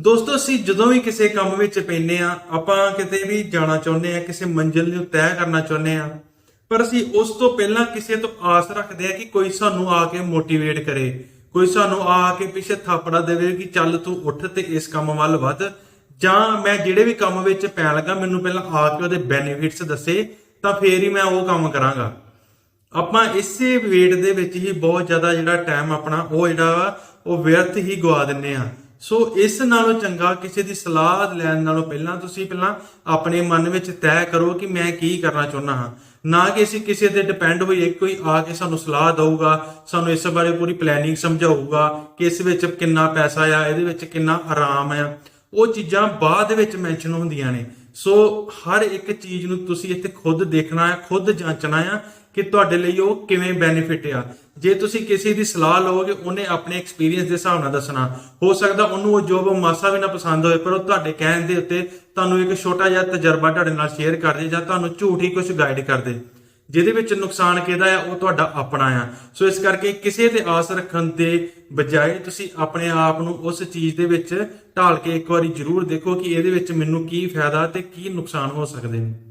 ਦੋਸਤੋ, ਅਸੀਂ ਜਦੋਂ ਵੀ ਕਿਸੇ ਕੰਮ ਵਿੱਚ ਪੈਨੇ ਆ ਆਪਾਂ ਕਿਤੇ ਵੀ ਜਾਣਾ ਚਾਹੁੰਦੇ ਆ ਕਿਸੇ ਮੰਜ਼ਿਲ ਨੂੰ ਤੈਅ ਕਰਨਾ ਚਾਹੁੰਦੇ ਆ ਪਰ ਅਸੀਂ ਉਸ ਤੋਂ ਪਹਿਲਾਂ ਕਿਸੇ ਤੋਂ ਆਸ ਰੱਖਦੇ ਆ ਕਿ ਕੋਈ ਸਾਨੂੰ ਆ ਕੇ ਮੋਟੀਵੇਟ ਕਰੇ, ਕੋਈ ਸਾਨੂੰ ਆ ਕੇ ਪਿੱਛੇ ਥਾਪੜਾ ਦੇਵੇ ਕਿ ਚੱਲ ਤੂੰ ਉੱਠ ਤੇ ਇਸ ਕੰਮ ਵੱਲ ਵੱਧ। ਜਾਂ ਮੈਂ ਜਿਹੜੇ ਵੀ ਕੰਮ ਵਿੱਚ ਪੈਣ ਲੱਗਾ, ਮੈਨੂੰ ਪਹਿਲਾਂ ਆ ਕੇ ਉਹਦੇ ਬੈਨੀਫਿਟਸ ਦੱਸੇ, ਤਾਂ ਫੇਰ ਹੀ ਮੈਂ ਉਹ ਕੰਮ ਕਰਾਂਗਾ। ਆਪਾਂ ਇਸੇ ਵੇਟ ਦੇ ਵਿੱਚ ਹੀ ਬਹੁਤ ਜ਼ਿਆਦਾ ਜਿਹੜਾ ਟਾਈਮ ਆਪਣਾ, ਉਹ ਜਿਹੜਾ ਵਾ, ਉਹ ਵਿਅਰਥ ਹੀ ਗਵਾ ਦਿੰਨੇ ਆ ਸੋ ਇਸ ਨਾਲੋਂ ਚੰਗਾ ਕਿਸੇ ਦੀ ਸਲਾਹ ਲੈਣ ਨਾਲੋਂ ਪਹਿਲਾਂ ਤੁਸੀਂ ਪਹਿਲਾਂ ਆਪਣੇ ਮਨ ਵਿੱਚ ਤੈਅ ਕਰੋ ਕਿ ਮੈਂ ਕੀ ਕਰਨਾ ਚਾਹੁੰਦਾ ਹਾਂ। ਨਾ ਕਿ ਅਸੀਂ ਕਿਸੇ ਤੇ ਡਿਪੈਂਡ ਹੋਈਏ, ਕੋਈ ਆ ਕੇ ਸਾਨੂੰ ਸਲਾਹ ਦਊਗਾ, ਸਾਨੂੰ ਇਸ ਬਾਰੇ ਪੂਰੀ ਪਲੈਨਿੰਗ ਸਮਝਾਊਗਾ ਕਿ ਇਸ ਵਿੱਚ ਕਿੰਨਾ ਪੈਸਾ ਆ, ਇਹਦੇ ਵਿੱਚ ਕਿੰਨਾ ਆਰਾਮ ਆ। ਉਹ ਚੀਜ਼ਾਂ ਬਾਅਦ ਵਿੱਚ ਮੈਂਸ਼ਨ ਹੁੰਦੀਆਂ ਨੇ। ਸੋ ਹਰ ਇੱਕ ਚੀਜ਼ ਨੂੰ ਤੁਸੀਂ ਇੱਥੇ ਖੁਦ ਦੇਖਣਾ ਹੈ, ਖੁਦ ਜਾਂਚਣਾ ਆ ਕਿ ਤੁਹਾਡੇ ਲਈ ਉਹ ਕਿਵੇਂ ਬੈਨੀਫਿਟ ਆ। ਜੇ ਤੁਸੀਂ ਕਿਸੇ ਦੀ ਸਲਾਹ ਲਓਗੇ, ਉਹਨੇ ਆਪਣੇ ਐਕਸਪੀਰੀਅੰਸ ਦੇ ਹਿਸਾਬ ਨਾਲ ਦੱਸਣਾ। ਹੋ ਸਕਦਾ ਉਹਨੂੰ ਉਹ ਜੋਬ ਮਾਸਾ ਵੀ ਨਾ ਪਸੰਦ ਹੋਏ ਪਰ ਉਹ ਤੁਹਾਡੇ ਕਹਿਣ ਦੇ ਉੱਤੇ ਤੁਹਾਨੂੰ ਇੱਕ ਛੋਟਾ ਜਿਹਾ ਤਜਰਬਾ ਤੁਹਾਡੇ ਨਾਲ ਸ਼ੇਅਰ ਕਰ ਦੇ ਜਾਂ ਤੁਹਾਨੂੰ ਝੂਠ ਹੀ ਕੁਝ ਗਾਈਡ ਕਰ ਦੇ। ਜਿਹਦੇ ਵਿੱਚ ਨੁਕਸਾਨ ਕਿਹਦਾ ਆ, ਉਹ ਤੁਹਾਡਾ ਆਪਣਾ ਆ। ਸੋ ਇਸ ਕਰਕੇ ਕਿਸੇ ਤੇ ਆਸ ਰੱਖਣ ਦੇ ਬਜਾਏ ਤੁਸੀਂ ਆਪਣੇ ਆਪ ਨੂੰ ਉਸ ਚੀਜ਼ ਦੇ ਵਿੱਚ ਢਾਲ ਕੇ ਇੱਕ ਵਾਰੀ ਜ਼ਰੂਰ ਦੇਖੋ ਕਿ ਇਹਦੇ ਵਿੱਚ ਮੈਨੂੰ ਕੀ ਫਾਇਦਾ ਤੇ ਕੀ ਨੁਕਸਾਨ ਹੋ ਸਕਦੇ ਨੇ।